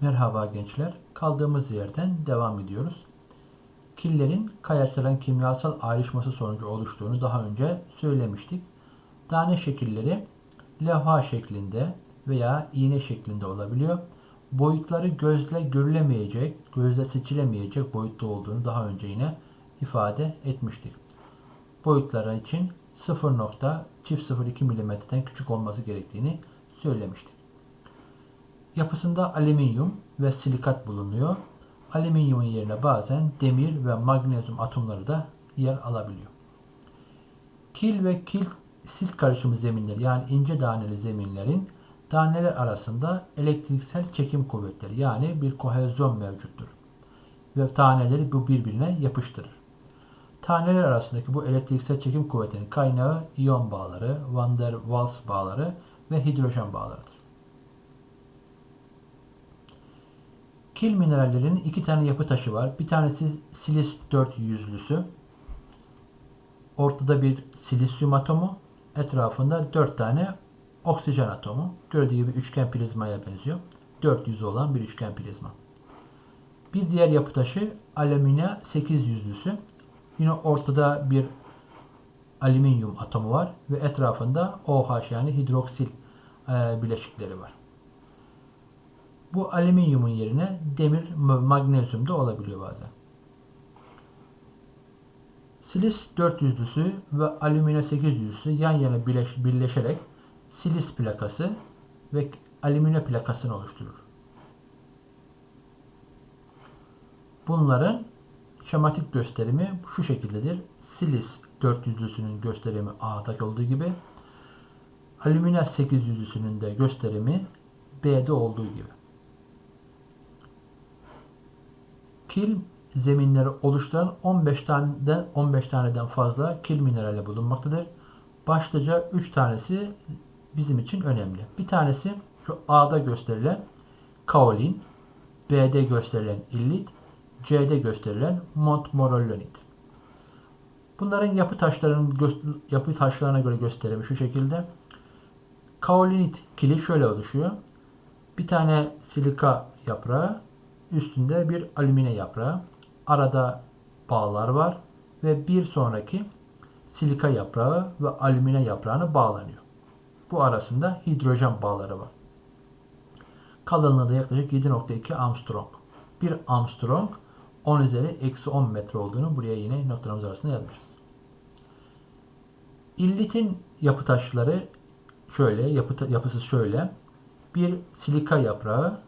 Merhaba gençler. Kaldığımız yerden devam ediyoruz. Killerin kayaçların kimyasal ayrışması sonucu oluştuğunu daha önce söylemiştik. Tane şekilleri levha şeklinde veya iğne şeklinde olabiliyor. Boyutları gözle görülemeyecek, gözle seçilemeyecek boyutta olduğunu daha önce yine ifade etmiştik. Boyutları için 0.002 mm'den küçük olması gerektiğini söylemiştik. Yapısında alüminyum ve silikat bulunuyor. Alüminyumun yerine bazen demir ve magnezyum atomları da yer alabiliyor. Kil ve kil sil karışımı zeminleri yani ince taneli zeminlerin taneler arasında elektriksel çekim kuvvetleri yani bir kohezyon mevcuttur. Ve taneleri bu birbirine yapıştırır. Taneler arasındaki bu elektriksel çekim kuvvetinin kaynağı iyon bağları, van der Waals bağları ve hidrojen bağlarıdır. Kil minerallerinin iki tane yapı taşı var. Bir tanesi silis 4 yüzlüsü. Ortada bir silisyum atomu. Etrafında 4 tane oksijen atomu. Gördüğü gibi üçgen prizmaya benziyor. 4 yüzü olan bir üçgen prizma. Bir diğer yapı taşı alüminya 8 yüzlüsü. Yine ortada bir alüminyum atomu var ve etrafında OH yani hidroksil e, bileşikleri var. Bu alüminyumun yerine demir, magnezyum da olabiliyor bazen. Silis 400'lüsü ve alüminya 800'lüsü yan yana birleş, birleşerek silis plakası ve alüminya plakasını oluşturur. Bunların şematik gösterimi şu şekildedir. Silis 400'lüsünün gösterimi A'daki olduğu gibi alüminya 800'lüsünün de gösterimi B'de olduğu gibi. Kil zeminleri oluşturan 15 taneden 15 taneden fazla kil minerali bulunmaktadır. Başlıca 3 tanesi bizim için önemli. Bir tanesi şu A'da gösterilen kaolin, B'de gösterilen illit, C'de gösterilen montmorillonit. Bunların yapı taşlarının yapı taşlarına göre gösterimi şu şekilde. Kaolinit kili şöyle oluşuyor. Bir tane silika yaprağı, üstünde bir alümine yaprağı. Arada bağlar var ve bir sonraki silika yaprağı ve alümine yaprağına bağlanıyor. Bu arasında hidrojen bağları var. Kalınlığı da yaklaşık 7.2 Armstrong. Bir Armstrong 10 üzeri eksi 10 metre olduğunu buraya yine noktalarımız arasında yazmışız. İllitin yapı taşları şöyle, yapı, yapısı şöyle. Bir silika yaprağı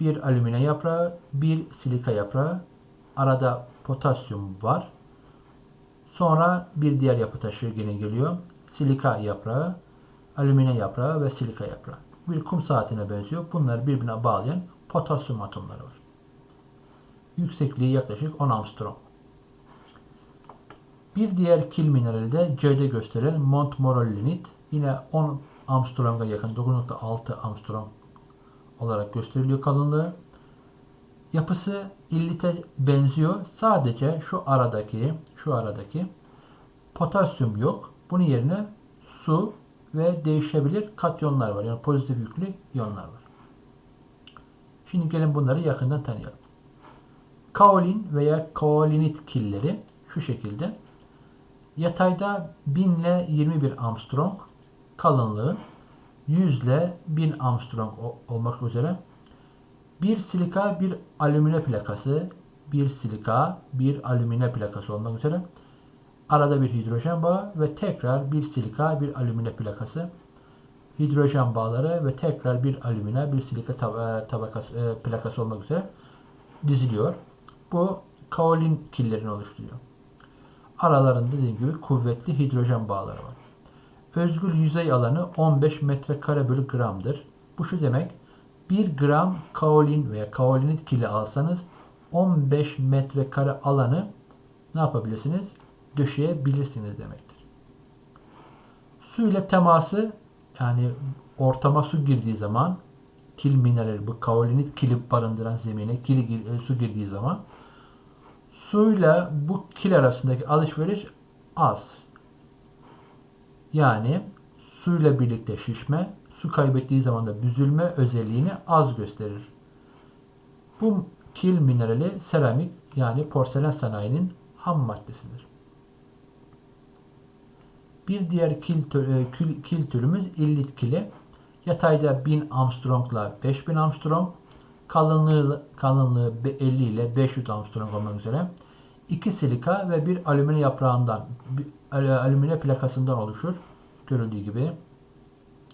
bir alümine yaprağı, bir silika yaprağı. Arada potasyum var. Sonra bir diğer yapı taşı yine geliyor. Silika yaprağı, alümine yaprağı ve silika yaprağı. Bir kum saatine benziyor. Bunları birbirine bağlayan potasyum atomları var. Yüksekliği yaklaşık 10 Armstrong. Bir diğer kil minerali de C'de gösterilen Montmorillonit. Yine 10 Armstrong'a yakın 9.6 Armstrong olarak gösteriliyor kalınlığı. Yapısı illite benziyor. Sadece şu aradaki şu aradaki potasyum yok. Bunun yerine su ve değişebilir katyonlar var. Yani pozitif yüklü iyonlar var. Şimdi gelin bunları yakından tanıyalım. Kaolin veya kaolinit killeri şu şekilde. Yatayda 1000 ile 21 Armstrong kalınlığı 100 ile 1000 Armstrong olmak üzere bir silika bir alümine plakası bir silika bir alümine plakası olmak üzere arada bir hidrojen bağı ve tekrar bir silika bir alümine plakası hidrojen bağları ve tekrar bir alümine bir silika tab- e, tabakası, e, plakası olmak üzere diziliyor. Bu kaolin killerini oluşturuyor. Aralarında dediğim gibi kuvvetli hidrojen bağları var. Özgül yüzey alanı 15 metrekare bölü gramdır. Bu şu demek 1 gram kaolin veya kaolinit kili alsanız 15 metrekare alanı ne yapabilirsiniz? Döşeyebilirsiniz demektir. Su ile teması yani ortama su girdiği zaman kil minerali bu kaolinit kili barındıran zemine kili, e, su girdiği zaman suyla bu kil arasındaki alışveriş az. Yani suyla birlikte şişme, su kaybettiği zaman da büzülme özelliğini az gösterir. Bu kil minerali seramik yani porselen sanayinin ham maddesidir. Bir diğer kil, e, kil, kil türümüz illit kili. Yatayda 1000 Armstrong'la 5000 Armstrong, kalınlığı kalınlığı be- 50 ile 500 Armstrong olmak üzere iki silika ve bir alüminyum yaprağından bir al- alüminyum plakasından oluşur. Görüldüğü gibi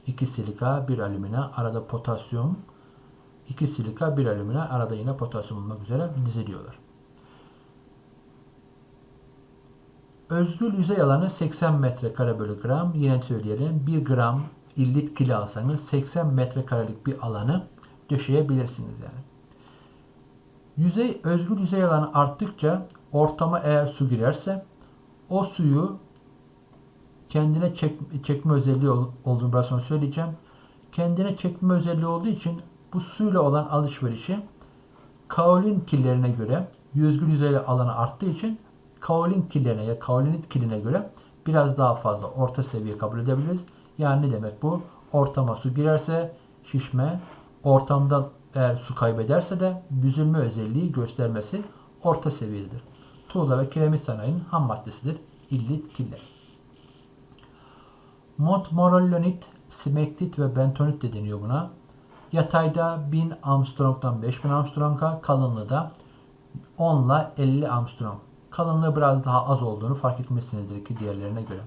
iki silika, bir alüminyum, arada potasyum, iki silika, bir alüminyum, arada yine potasyum olmak üzere diziliyorlar. Özgül yüzey alanı 80 metrekare bölü gram. Yine söyleyelim. 1 gram illit kili alsanız 80 metrekarelik bir alanı döşeyebilirsiniz yani. Yüzey, özgül yüzey alanı arttıkça ortama eğer su girerse o suyu kendine çek, çekme özelliği ol- olduğunu biraz sonra söyleyeceğim. Kendine çekme özelliği olduğu için bu suyla olan alışverişi kaolin killerine göre yüzgül yüzey alanı arttığı için kaolin killerine ya kaolinit kiline göre biraz daha fazla orta seviye kabul edebiliriz. Yani ne demek bu? Ortama su girerse şişme, ortamda eğer su kaybederse de büzülme özelliği göstermesi orta seviyededir. Tuğla ve kiremit sanayinin ham maddesidir. İllit killer. Montmorillonit, smektit ve bentonit de deniyor buna. Yatayda 1000 Armstrong'dan 5000 Armstrong'a, kalınlığı da 10 ile 50 Armstrong. Kalınlığı biraz daha az olduğunu fark etmişsinizdir ki diğerlerine göre.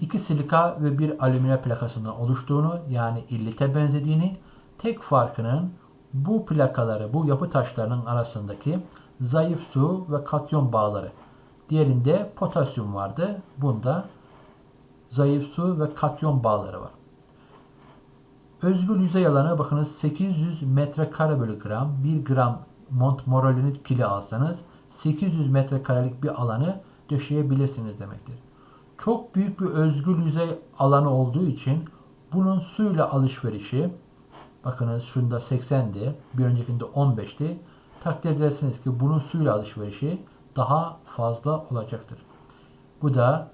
İki silika ve bir alüminyum plakasından oluştuğunu yani illite benzediğini, tek farkının bu plakaları, bu yapı taşlarının arasındaki zayıf su ve katyon bağları. Diğerinde potasyum vardı. Bunda zayıf su ve katyon bağları var. Özgül yüzey alanı bakınız 800 metrekare bölü gram. 1 gram Montmorillonit kili alsanız 800 metrekarelik bir alanı döşeyebilirsiniz demektir. Çok büyük bir özgül yüzey alanı olduğu için bunun suyla alışverişi bakınız şunda 80'di, bir öncekinde 15'ti. Takdir edersiniz ki bunun suyla alışverişi daha fazla olacaktır. Bu da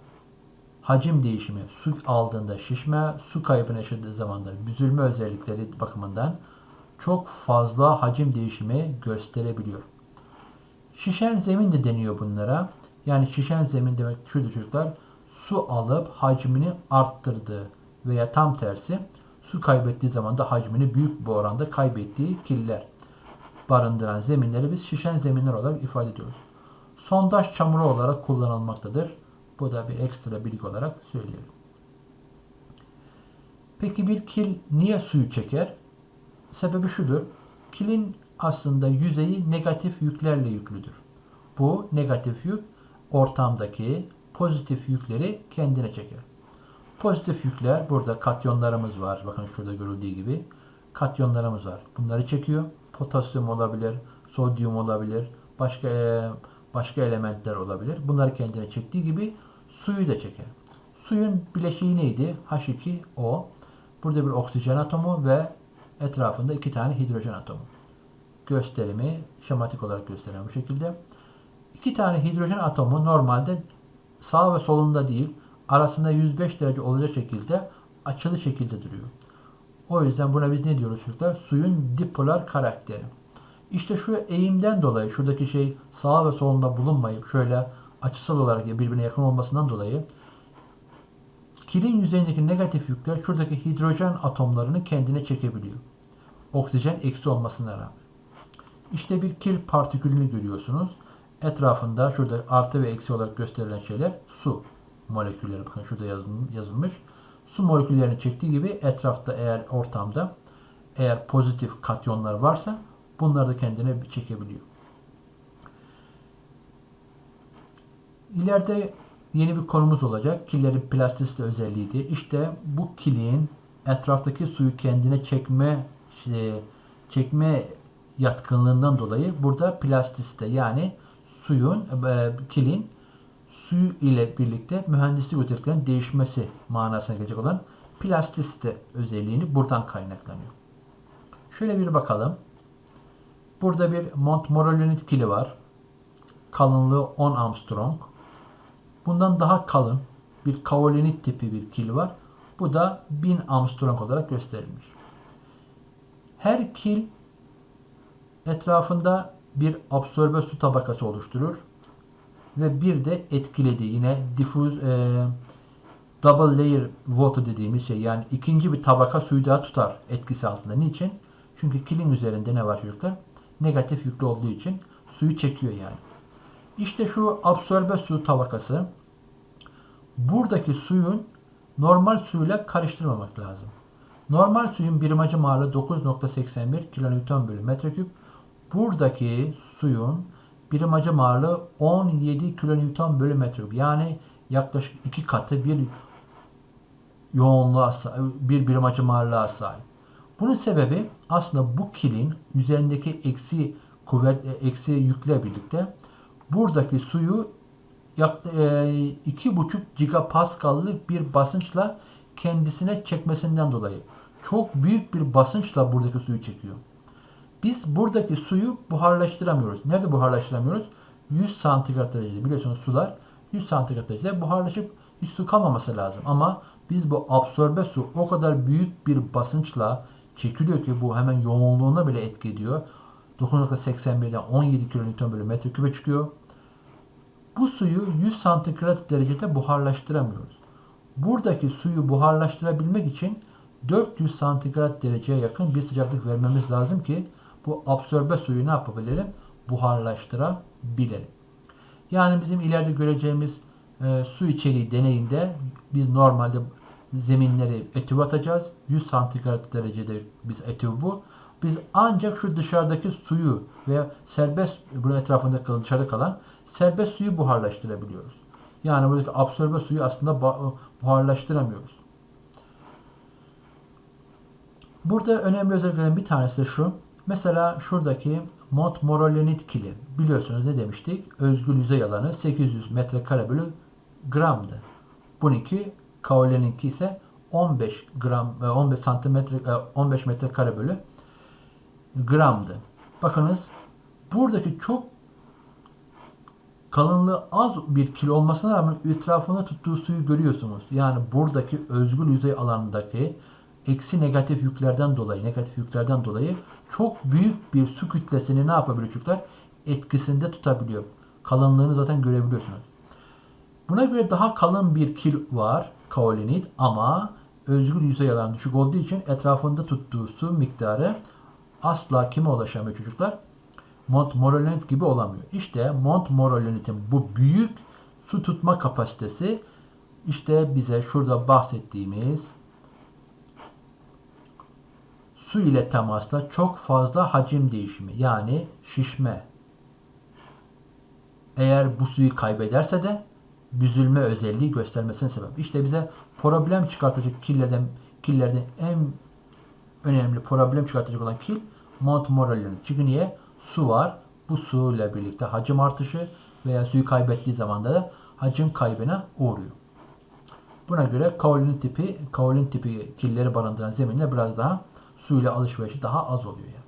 hacim değişimi, su aldığında şişme, su kaybını yaşadığı zaman da büzülme özellikleri bakımından çok fazla hacim değişimi gösterebiliyor. Şişen zemin de deniyor bunlara. Yani şişen zemin demek şuydu çocuklar. Su alıp hacmini arttırdığı veya tam tersi su kaybettiği zaman da hacmini büyük bir oranda kaybettiği killer barındıran zeminleri biz şişen zeminler olarak ifade ediyoruz. Sondaj çamuru olarak kullanılmaktadır. Bu da bir ekstra bilgi olarak söyleyelim. Peki bir kil niye suyu çeker? Sebebi şudur. Kilin aslında yüzeyi negatif yüklerle yüklüdür. Bu negatif yük ortamdaki pozitif yükleri kendine çeker. Pozitif yükler burada katyonlarımız var. Bakın şurada görüldüğü gibi katyonlarımız var. Bunları çekiyor. Potasyum olabilir, sodyum olabilir, başka e, başka elementler olabilir. Bunları kendine çektiği gibi suyu da çeker. Suyun bileşiği neydi? H2O. Burada bir oksijen atomu ve etrafında iki tane hidrojen atomu. Gösterimi şematik olarak gösteren bu şekilde. İki tane hidrojen atomu normalde sağ ve solunda değil, arasında 105 derece olacak şekilde açılı şekilde duruyor. O yüzden buna biz ne diyoruz çocuklar? Suyun dipolar karakteri. İşte şu eğimden dolayı şuradaki şey sağ ve solunda bulunmayıp şöyle açısal olarak birbirine yakın olmasından dolayı kilin yüzeyindeki negatif yükler şuradaki hidrojen atomlarını kendine çekebiliyor. Oksijen eksi olmasına rağmen. İşte bir kil partikülünü görüyorsunuz. Etrafında şurada artı ve eksi olarak gösterilen şeyler su molekülleri. Bakın şurada yazılmış. Su moleküllerini çektiği gibi etrafta eğer ortamda eğer pozitif katyonlar varsa bunları da kendine çekebiliyor. İleride yeni bir konumuz olacak. Killerin plastisite özelliğiydi. İşte bu kilin etraftaki suyu kendine çekme şey, çekme yatkınlığından dolayı burada plastisite yani suyun e, kilin suyu ile birlikte mühendislik özelliklerinin değişmesi manasına gelecek olan plastisite özelliğini buradan kaynaklanıyor. Şöyle bir bakalım. Burada bir Montmorillonit kili var. Kalınlığı 10 Armstrong. Bundan daha kalın bir kaolinit tipi bir kil var. Bu da 1000 Armstrong olarak gösterilmiş. Her kil etrafında bir absorbe su tabakası oluşturur ve bir de etkilediği yine diffuse e, double layer water dediğimiz şey yani ikinci bir tabaka suyu daha tutar etkisi altında. Niçin? Çünkü kilin üzerinde ne var çocuklar? Negatif yüklü olduğu için suyu çekiyor yani. İşte şu absorbe su tabakası buradaki suyun normal suyla karıştırmamak lazım. Normal suyun birim hacim ağırlığı 9.81 kilonewton bölü metreküp. Buradaki suyun birim hacim ağırlığı 17 kilonewton bölü metreküp. Yani yaklaşık iki katı bir yoğunluğa bir birim hacim ağırlığa sahip. Bunun sebebi aslında bu kilin üzerindeki eksi kuvvet eksi yükle birlikte buradaki suyu e, 2,5 gigapascal'lık bir basınçla kendisine çekmesinden dolayı çok büyük bir basınçla buradaki suyu çekiyor. Biz buradaki suyu buharlaştıramıyoruz. Nerede buharlaştıramıyoruz? 100 santigrat derecede. Biliyorsunuz sular 100 santigrat derecede buharlaşıp hiç su kalmaması lazım. Ama biz bu absorbe su o kadar büyük bir basınçla çekiliyor ki bu hemen yoğunluğuna bile etki ediyor. 9.81'den 17 kilonewton bölü metreküpe çıkıyor. Bu suyu 100 santigrat derecede buharlaştıramıyoruz. Buradaki suyu buharlaştırabilmek için 400 santigrat dereceye yakın bir sıcaklık vermemiz lazım ki bu absorbe suyu ne yapabilelim? Buharlaştırabilelim. Yani bizim ileride göreceğimiz e, su içeriği deneyinde biz normalde zeminleri etüv atacağız. 100 santigrat derecede biz etüv bu. Biz ancak şu dışarıdaki suyu veya serbest bunun etrafında kalan dışarıda kalan serbest suyu buharlaştırabiliyoruz. Yani buradaki absorbe suyu aslında buharlaştıramıyoruz. Burada önemli özelliklerden bir tanesi de şu. Mesela şuradaki Montmorillonit kili. Biliyorsunuz ne demiştik? Özgül yüzey alanı 800 metrekare bölü gramdı. Bununki Kaolin'inki ise 15 gram 15 santimetre 15 metrekare bölü gramdı. Bakınız buradaki çok kalınlığı az bir kilo olmasına rağmen etrafında tuttuğu suyu görüyorsunuz. Yani buradaki özgül yüzey alanındaki eksi negatif yüklerden dolayı, negatif yüklerden dolayı çok büyük bir su kütlesini ne yapabiliyor çocuklar? Etkisinde tutabiliyor. Kalınlığını zaten görebiliyorsunuz. Buna göre daha kalın bir kil var, kaolinit ama özgül yüzey alanı düşük olduğu için etrafında tuttuğu su miktarı asla kime ulaşamıyor çocuklar? Montmorillonit gibi olamıyor. İşte Montmorillonit'in bu büyük su tutma kapasitesi işte bize şurada bahsettiğimiz su ile temasla çok fazla hacim değişimi yani şişme. Eğer bu suyu kaybederse de büzülme özelliği göstermesine sebep. İşte bize problem çıkartacak killerden killerden en önemli problem çıkartacak olan kil Montmorillon. Çünkü niye? Su var. Bu su ile birlikte hacim artışı veya suyu kaybettiği zaman da hacim kaybına uğruyor. Buna göre kaolin tipi, kaolin tipi killeri barındıran zeminler biraz daha suyla alışverişi daha az oluyor. Yani.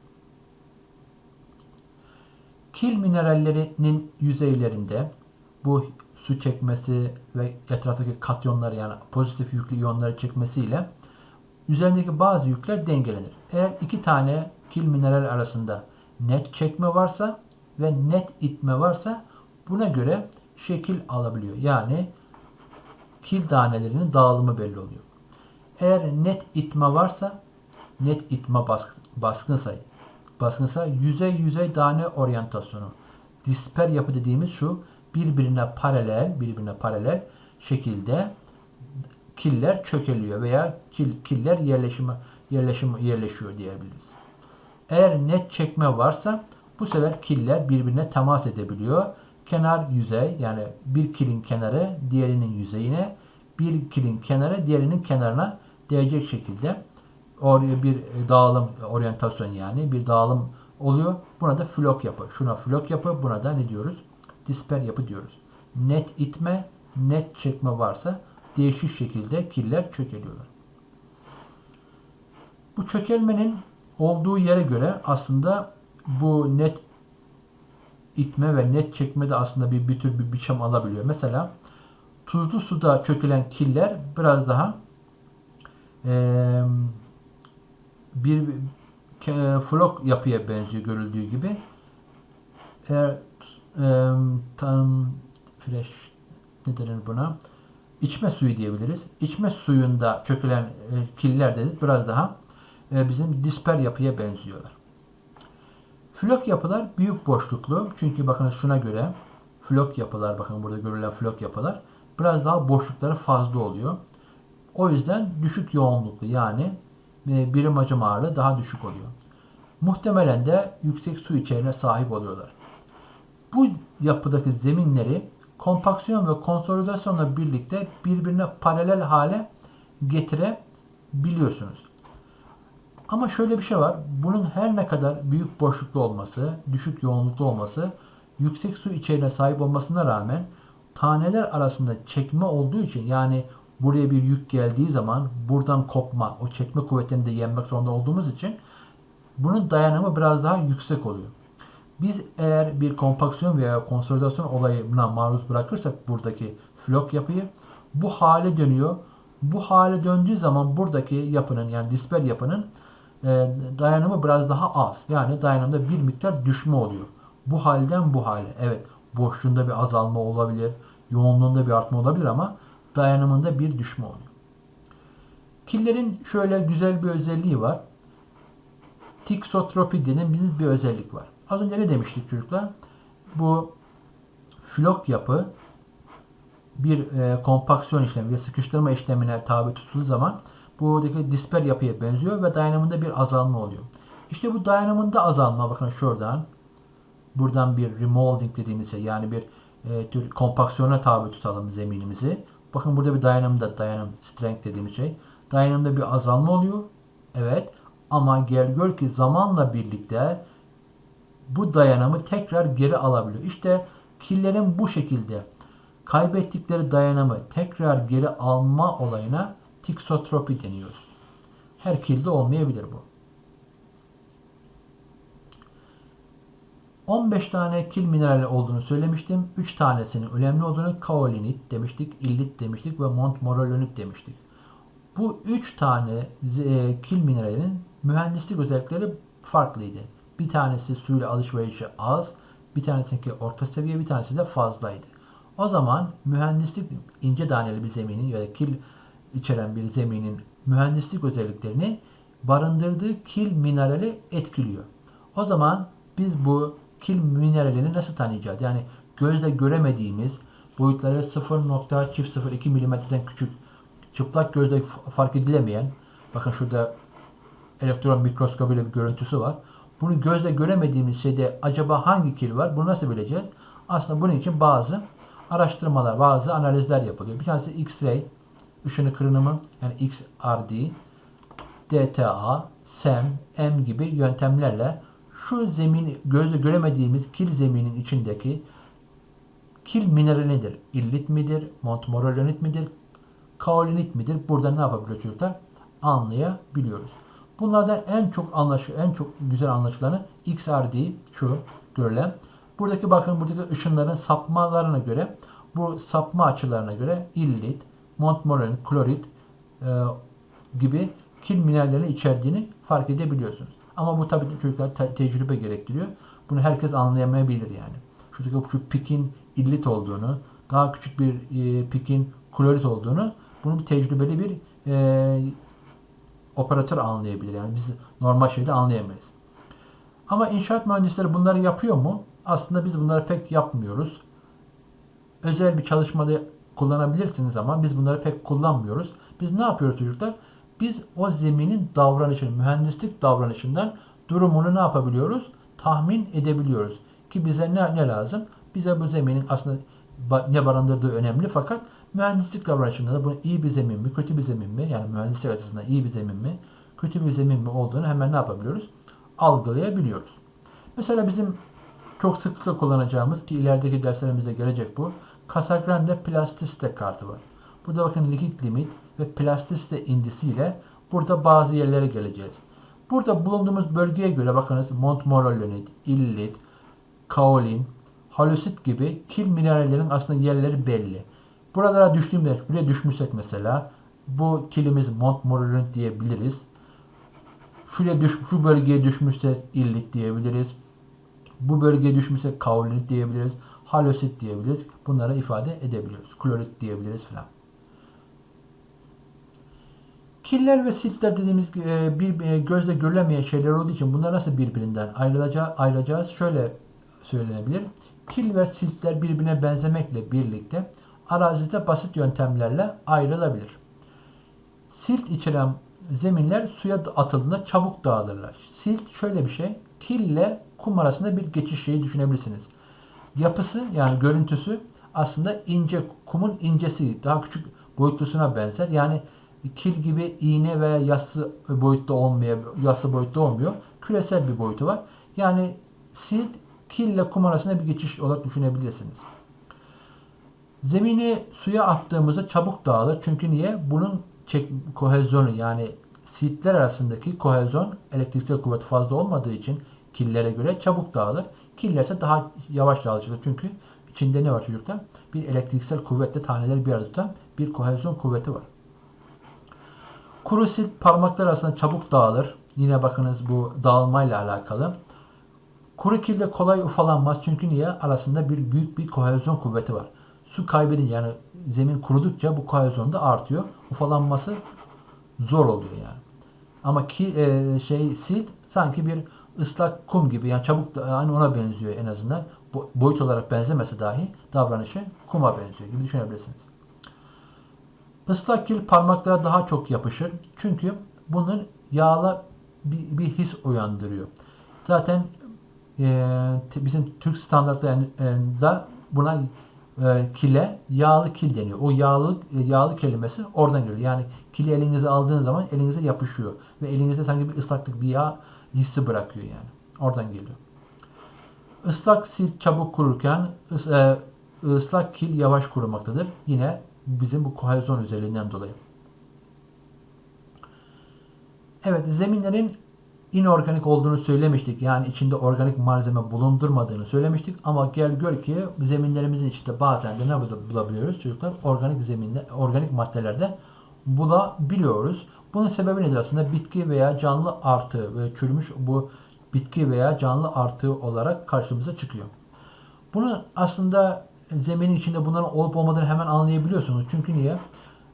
Kil minerallerinin yüzeylerinde bu su çekmesi ve etraftaki katyonları yani pozitif yüklü iyonları çekmesiyle üzerindeki bazı yükler dengelenir. Eğer iki tane kil mineral arasında net çekme varsa ve net itme varsa buna göre şekil alabiliyor. Yani kil tanelerinin dağılımı belli oluyor. Eğer net itme varsa net itme baskın, baskınsa baskınsa yüzey yüzey tane oryantasyonu. Disper yapı dediğimiz şu birbirine paralel birbirine paralel şekilde killer çökeliyor veya kil, killer yerleşimi yerleşim yerleşiyor diyebiliriz. Eğer net çekme varsa bu sefer killer birbirine temas edebiliyor. Kenar yüzey yani bir kilin kenarı diğerinin yüzeyine, bir kilin kenarı diğerinin kenarına değecek şekilde oraya bir dağılım oryantasyon yani bir dağılım oluyor. Buna da flok yapı. Şuna flok yapı, buna da ne diyoruz? Disper yapı diyoruz. Net itme, net çekme varsa değişik şekilde killer çökeliyorlar. Bu çökelmenin olduğu yere göre aslında bu net itme ve net çekme de aslında bir, bir tür bir biçim alabiliyor. Mesela tuzlu suda çökülen killer biraz daha e, bir ke- flok yapıya benziyor görüldüğü gibi. Eğer e, tam fresh ne denir buna? İçme suyu diyebiliriz. İçme suyunda çökülen e, killer de biraz daha e, bizim disper yapıya benziyorlar. Flok yapılar büyük boşluklu. Çünkü bakın şuna göre flok yapılar bakın burada görülen flok yapılar biraz daha boşlukları fazla oluyor. O yüzden düşük yoğunluklu yani e, birim hacim ağırlığı daha düşük oluyor. Muhtemelen de yüksek su içeriğine sahip oluyorlar. Bu yapıdaki zeminleri kompaksiyon ve konsolidasyonla birlikte birbirine paralel hale getirebiliyorsunuz. Ama şöyle bir şey var. Bunun her ne kadar büyük boşluklu olması, düşük yoğunluklu olması, yüksek su içeriğine sahip olmasına rağmen taneler arasında çekme olduğu için yani buraya bir yük geldiği zaman buradan kopma, o çekme kuvvetini de yenmek zorunda olduğumuz için bunun dayanımı biraz daha yüksek oluyor. Biz eğer bir kompaksiyon veya konsolidasyon olayına maruz bırakırsak buradaki flok yapıyı bu hale dönüyor. Bu hale döndüğü zaman buradaki yapının yani disper yapının dayanımı biraz daha az. Yani dayanımda bir miktar düşme oluyor. Bu halden bu hale. Evet boşluğunda bir azalma olabilir. Yoğunluğunda bir artma olabilir ama dayanımında bir düşme oluyor. Killerin şöyle güzel bir özelliği var. Tiksotropi denen bir özellik var. Az önce ne demiştik çocuklar? Bu flok yapı bir e, kompaksiyon işlemi ve sıkıştırma işlemine tabi tutulduğu zaman buradaki disper yapıya benziyor ve dayanımında bir azalma oluyor. İşte bu dayanımında azalma bakın şuradan buradan bir remolding dediğimiz şey yani bir e, tür kompaksiyona tabi tutalım zeminimizi. Bakın burada bir dayanımda dayanım strength dediğimiz şey. Dayanımda bir azalma oluyor. Evet ama gel gör ki zamanla birlikte bu dayanımı tekrar geri alabiliyor. İşte killerin bu şekilde kaybettikleri dayanımı tekrar geri alma olayına tiksotropi deniyoruz. Her kilde olmayabilir bu. 15 tane kil minerali olduğunu söylemiştim. 3 tanesinin önemli olduğunu kaolinit demiştik, illit demiştik ve montmorillonit demiştik. Bu 3 tane e, kil mineralinin mühendislik özellikleri farklıydı. Bir tanesi suyla alışverişi az, bir tanesi orta seviye, bir tanesi de fazlaydı. O zaman mühendislik ince taneli bir zeminin ya da kil içeren bir zeminin mühendislik özelliklerini barındırdığı kil minerali etkiliyor. O zaman biz bu kil mineralini nasıl tanıyacağız? Yani gözle göremediğimiz boyutları 0.002 mm'den küçük, çıplak gözle fark edilemeyen, bakın şurada elektron mikroskobuyla bir görüntüsü var. Bunu gözle göremediğimiz şeyde acaba hangi kil var? Bunu nasıl bileceğiz? Aslında bunun için bazı araştırmalar, bazı analizler yapılıyor. Bir tanesi X-ray, ışını kırınımı yani XRD, DTA, SEM, M gibi yöntemlerle şu zemin gözle göremediğimiz kil zeminin içindeki kil minerali nedir? İllit midir? Montmorillonit midir? Kaolinit midir? Burada ne yapabiliyoruz çocuklar? Anlayabiliyoruz. Bunlardan en çok anlaş en çok güzel anlaşılanı XRD şu görülen. Buradaki bakın buradaki ışınların sapmalarına göre bu sapma açılarına göre illit, montmorillonit, klorit e, gibi kil minerallerini içerdiğini fark edebiliyorsunuz. Ama bu tabii çocuklar te- tecrübe gerektiriyor. Bunu herkes anlayamayabilir yani. Şuradaki şu pikin illit olduğunu, daha küçük bir e, pikin klorit olduğunu bunu bir tecrübeli bir e, operatör anlayabilir. Yani biz normal şeyde anlayamayız. Ama inşaat mühendisleri bunları yapıyor mu? Aslında biz bunları pek yapmıyoruz. Özel bir çalışmada kullanabilirsiniz ama biz bunları pek kullanmıyoruz. Biz ne yapıyoruz çocuklar? Biz o zeminin davranışını, mühendislik davranışından durumunu ne yapabiliyoruz? Tahmin edebiliyoruz. Ki bize ne, ne lazım? Bize bu zeminin aslında ne barındırdığı önemli fakat mühendislik davranışında da bu iyi bir zemin mi, kötü bir zemin mi? Yani mühendislik açısından iyi bir zemin mi, kötü bir zemin mi olduğunu hemen ne yapabiliyoruz? Algılayabiliyoruz. Mesela bizim çok sıklıkla kullanacağımız ki ilerideki derslerimizde gelecek bu. Casagrande Plasticite kartı var. Burada bakın likit limit ve plastisite indisiyle burada bazı yerlere geleceğiz. Burada bulunduğumuz bölgeye göre bakınız Montmorillonit, illit, kaolin, halüsit gibi kil minerallerin aslında yerleri belli. Buralara düştüğümde, buraya düşmüşsek mesela bu kilimiz Montmorillonit diyebiliriz. Şuraya düş, şu bölgeye düşmüşse illit diyebiliriz. Bu bölgeye düşmüşse kaolinit diyebiliriz. Halosit diyebiliriz. Bunlara ifade edebiliyoruz. Klorit diyebiliriz filan. Killer ve siltler dediğimiz e, bir e, gözle görülemeyen şeyler olduğu için bunlar nasıl birbirinden ayrılacağı, ayrılacağız şöyle söylenebilir. Kil ve siltler birbirine benzemekle birlikte arazide basit yöntemlerle ayrılabilir. Silt içeren zeminler suya atıldığında çabuk dağılırlar. Silt şöyle bir şey. Kil ile kum arasında bir geçiş şeyi düşünebilirsiniz. Yapısı yani görüntüsü aslında ince, kumun incesi, daha küçük boyutlusuna benzer. Yani kil gibi iğne veya yassı boyutta olmuyor, yassı boyutta olmuyor. Küresel bir boyutu var. Yani silt kil ile kum arasında bir geçiş olarak düşünebilirsiniz. Zemini suya attığımızda çabuk dağılır. Çünkü niye? Bunun çek, kohezyonu yani siltler arasındaki kohezyon elektriksel kuvvet fazla olmadığı için killere göre çabuk dağılır. Killer ise daha yavaş dağılacaktır. Çünkü içinde ne var çocuklar? Bir elektriksel kuvvetle taneleri bir arada tutan bir kohezyon kuvveti var. Kuru silt parmaklar arasında çabuk dağılır. Yine bakınız bu dağılmayla alakalı. Kuru kilde kolay ufalanmaz çünkü niye? Arasında bir büyük bir kohezyon kuvveti var. Su kaybedince yani zemin kurudukça bu kohezyon da artıyor. Ufalanması zor oluyor yani. Ama ki e, şey silt sanki bir ıslak kum gibi yani çabuk yani ona benziyor en azından. Bo boyut olarak benzemese dahi davranışı kuma benziyor gibi düşünebilirsiniz. Islak kil parmaklara daha çok yapışır. Çünkü bunun yağla bir, bir his uyandırıyor. Zaten e, bizim Türk standartlarında buna e, kile yağlı kil deniyor. O yağlı yağlı kelimesi oradan geliyor. Yani kili elinize aldığınız zaman elinize yapışıyor ve elinizde sanki bir ıslaklık bir yağ hissi bırakıyor yani. Oradan geliyor. Islak sil çabuk kururken e, ıslak kil yavaş kurumaktadır. Yine bizim bu kohezyon özelliğinden dolayı. Evet, zeminlerin inorganik olduğunu söylemiştik. Yani içinde organik malzeme bulundurmadığını söylemiştik. Ama gel gör ki zeminlerimizin içinde bazen de ne bulabiliyoruz çocuklar? Organik zeminde, organik maddelerde bulabiliyoruz. Bunun sebebi nedir aslında? Bitki veya canlı artığı ve çürümüş bu bitki veya canlı artığı olarak karşımıza çıkıyor. Bunu aslında zeminin içinde bunların olup olmadığını hemen anlayabiliyorsunuz. Çünkü niye?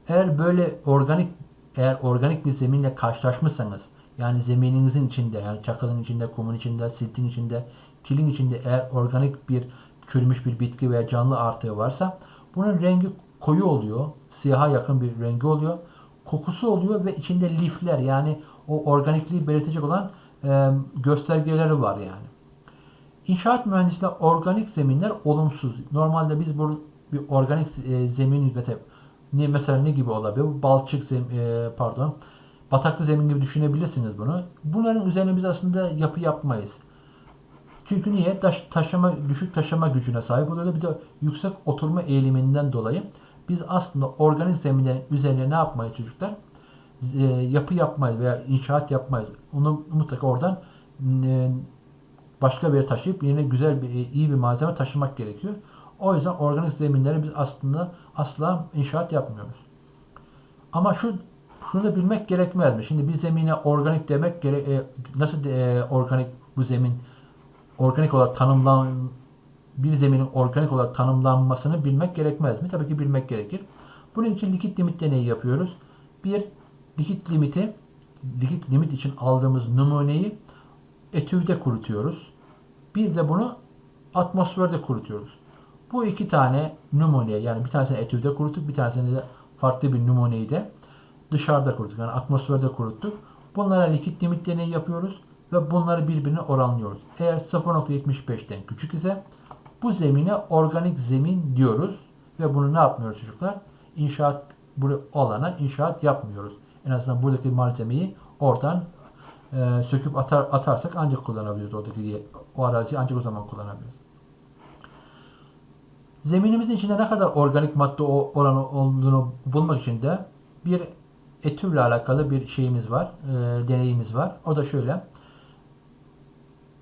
Eğer böyle organik eğer organik bir zeminle karşılaşmışsanız yani zemininizin içinde yani çakılın içinde, kumun içinde, siltin içinde, kilin içinde eğer organik bir çürümüş bir bitki veya canlı artığı varsa bunun rengi koyu oluyor. Siyaha yakın bir rengi oluyor. Kokusu oluyor ve içinde lifler yani o organikliği belirtecek olan e, göstergeleri var yani. İnşaat mühendisliğinde organik zeminler olumsuz. Normalde biz bu bir organik e, zemin üretip ne mesela ne gibi olabilir? Balçık zemin, e, pardon bataklı zemin gibi düşünebilirsiniz bunu. Bunların üzerine biz aslında yapı yapmayız. Çünkü niye? Taş, taşıma, düşük taşıma gücüne sahip oluyor. Bir de yüksek oturma eğiliminden dolayı biz aslında organik zeminlerin üzerine ne yapmayız çocuklar? E, yapı yapmayız veya inşaat yapmayız. Onu mutlaka oradan e, başka bir yere taşıyıp yerine güzel bir iyi bir malzeme taşımak gerekiyor. O yüzden organik zeminleri biz aslında asla inşaat yapmıyoruz. Ama şu şunu da bilmek gerekmez mi? Şimdi bir zemine organik demek gere e, nasıl e, organik bu zemin organik olarak tanımlan bir zeminin organik olarak tanımlanmasını bilmek gerekmez mi? Tabii ki bilmek gerekir. Bunun için likit limit deneyi yapıyoruz. Bir likit limiti likit limit için aldığımız numuneyi etüvde kurutuyoruz. Bir de bunu atmosferde kurutuyoruz. Bu iki tane numune yani bir tanesini etüvde kuruttuk, bir tanesini de farklı bir numuneyi de dışarıda kuruttuk. Yani atmosferde kuruttuk. Bunlara likit limit deneyi yapıyoruz ve bunları birbirine oranlıyoruz. Eğer 0.75'ten küçük ise bu zemine organik zemin diyoruz ve bunu ne yapmıyoruz çocuklar? İnşaat bu olana inşaat yapmıyoruz. En azından buradaki malzemeyi oradan e, söküp atar, atarsak ancak kullanabiliyoruz oradaki o araziyi ancak o zaman kullanabiliyoruz. Zeminimizin içinde ne kadar organik madde oranı olduğunu bulmak için de bir etüvle alakalı bir şeyimiz var, e, deneyimiz var. O da şöyle.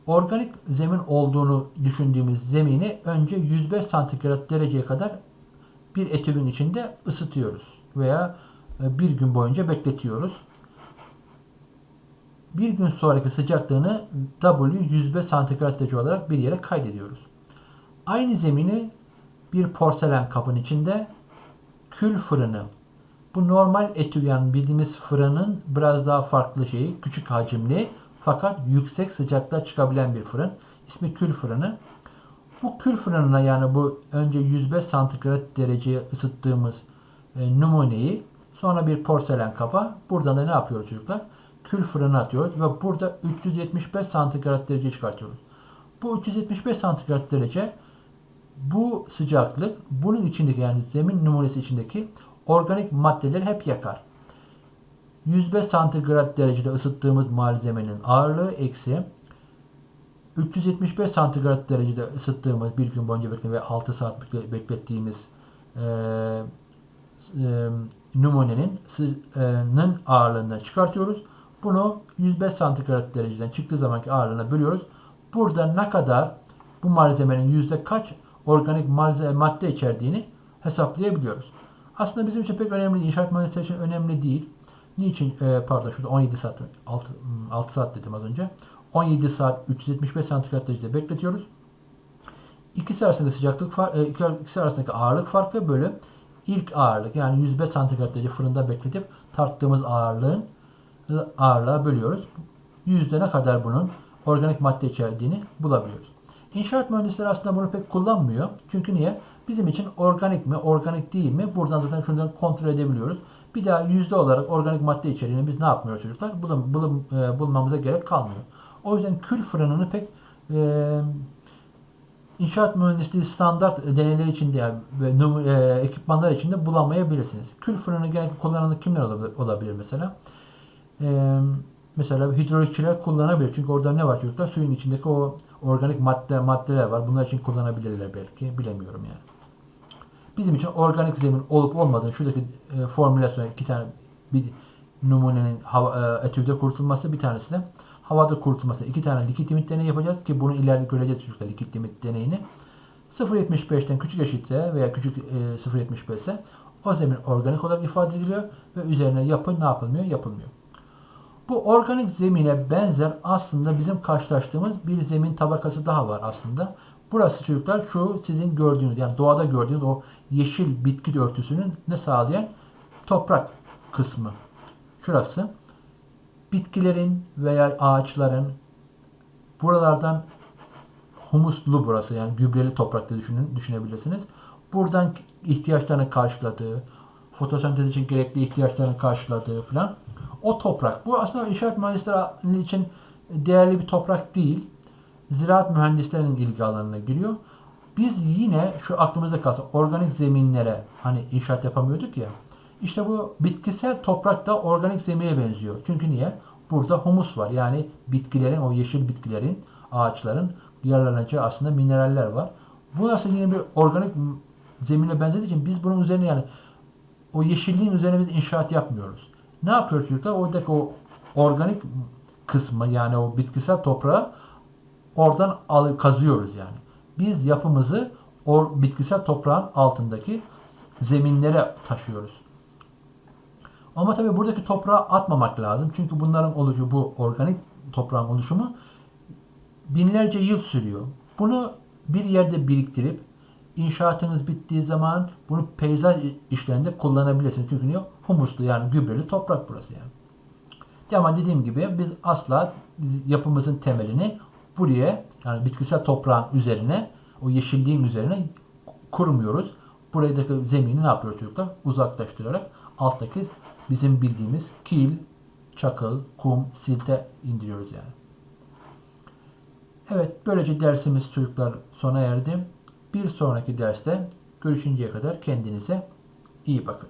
Organik zemin olduğunu düşündüğümüz zemini önce 105 santigrat dereceye kadar bir etüvün içinde ısıtıyoruz veya bir gün boyunca bekletiyoruz. bir gün sonraki sıcaklığını W 105 santigrat derece olarak bir yere kaydediyoruz. Aynı zemini bir porselen kabın içinde kül fırını. Bu normal etü yani bildiğimiz fırının biraz daha farklı şeyi, küçük hacimli fakat yüksek sıcaklığa çıkabilen bir fırın. İsmi kül fırını. Bu kül fırınına yani bu önce 105 santigrat dereceye ısıttığımız e, numuneyi sonra bir porselen kaba buradan da ne yapıyoruz çocuklar? Kül fırına atıyoruz ve burada 375 santigrat derece çıkartıyoruz. Bu 375 santigrat derece bu sıcaklık bunun içindeki yani zemin numunesi içindeki organik maddeleri hep yakar. 105 santigrat derecede ısıttığımız malzemenin ağırlığı eksi 375 santigrat derecede ısıttığımız bir gün boyunca bekle ve 6 saat bekle- beklettiğimiz e, e, numunenin sının ağırlığından çıkartıyoruz. Bunu 105 santigrat dereceden çıktığı zamanki ağırlığına bölüyoruz. Burada ne kadar bu malzemenin yüzde kaç organik malzeme, madde içerdiğini hesaplayabiliyoruz. Aslında bizim için pek önemli değil. İnşaat mühendisleri için önemli değil. Niçin? E, pardon şurada 17 saat, 6, 6 saat dedim az önce. 17 saat 375 santigrat derecede bekletiyoruz. İkisi arasındaki sıcaklık far, e, ikisi arasındaki ağırlık farkı bölü ilk ağırlık yani 105 santigrat derece fırında bekletip tarttığımız ağırlığın ağırlığa bölüyoruz. Yüzde ne kadar bunun organik madde içerdiğini bulabiliyoruz. İnşaat mühendisleri aslında bunu pek kullanmıyor. Çünkü niye? Bizim için organik mi, organik değil mi? Buradan zaten şundan kontrol edebiliyoruz. Bir daha yüzde olarak organik madde içeriğini biz ne yapmıyoruz çocuklar? Bulum, bulum, e, bulmamıza gerek kalmıyor. O yüzden kül fırınını pek e, inşaat mühendisliği standart deneyler içinde ve e, ekipmanlar içinde bulamayabilirsiniz. Kül fırını genellikle kullanan kimler olabilir, olabilir mesela? E, mesela hidrolikçiler kullanabilir. Çünkü orada ne var çocuklar? Suyun içindeki o organik madde maddeler var. Bunlar için kullanabilirler belki. Bilemiyorum yani. Bizim için organik zemin olup olmadığını şuradaki e, formülasyona iki tane bir numunenin hava, e, etüde kurutulması bir tanesi de havada kurutulması. iki tane likit limit deneyi yapacağız ki bunu ileride göreceğiz çocuklar likit limit deneyini. 0.75'ten küçük eşitse veya küçük e, 0.75 ise o zemin organik olarak ifade ediliyor ve üzerine yapı ne yapılmıyor? Yapılmıyor. Bu organik zemine benzer aslında bizim karşılaştığımız bir zemin tabakası daha var aslında. Burası çocuklar şu sizin gördüğünüz yani doğada gördüğünüz o yeşil bitki örtüsünün ne sağlayan toprak kısmı. Şurası bitkilerin veya ağaçların buralardan humuslu burası yani gübreli toprak diye düşünün, düşünebilirsiniz. Buradan ihtiyaçlarını karşıladığı, fotosentez için gerekli ihtiyaçlarını karşıladığı falan o toprak. Bu aslında inşaat mühendisleri için değerli bir toprak değil. Ziraat mühendislerinin ilgi alanına giriyor. Biz yine şu aklımızda kalsın organik zeminlere hani inşaat yapamıyorduk ya. İşte bu bitkisel toprak da organik zemine benziyor. Çünkü niye? Burada humus var. Yani bitkilerin, o yeşil bitkilerin, ağaçların yararlanacağı aslında mineraller var. Bu nasıl yine bir organik zemine benzediği için biz bunun üzerine yani o yeşilliğin üzerine biz inşaat yapmıyoruz. Ne yapıyoruz çocuklar? Oradaki o organik kısmı yani o bitkisel toprağı oradan al, kazıyoruz yani. Biz yapımızı o bitkisel toprağın altındaki zeminlere taşıyoruz. Ama tabii buradaki toprağı atmamak lazım. Çünkü bunların oluşu bu organik toprağın oluşumu binlerce yıl sürüyor. Bunu bir yerde biriktirip inşaatınız bittiği zaman bunu peyzaj işlerinde kullanabilirsiniz. Çünkü niye? Humuslu yani gübreli toprak burası yani. Ama dediğim gibi biz asla yapımızın temelini buraya yani bitkisel toprağın üzerine o yeşilliğin üzerine kurmuyoruz. Buradaki zemini ne yapıyoruz çocuklar? Uzaklaştırarak alttaki bizim bildiğimiz kil, çakıl, kum, silte indiriyoruz yani. Evet böylece dersimiz çocuklar sona erdi. Bir sonraki derste görüşünceye kadar kendinize iyi bakın.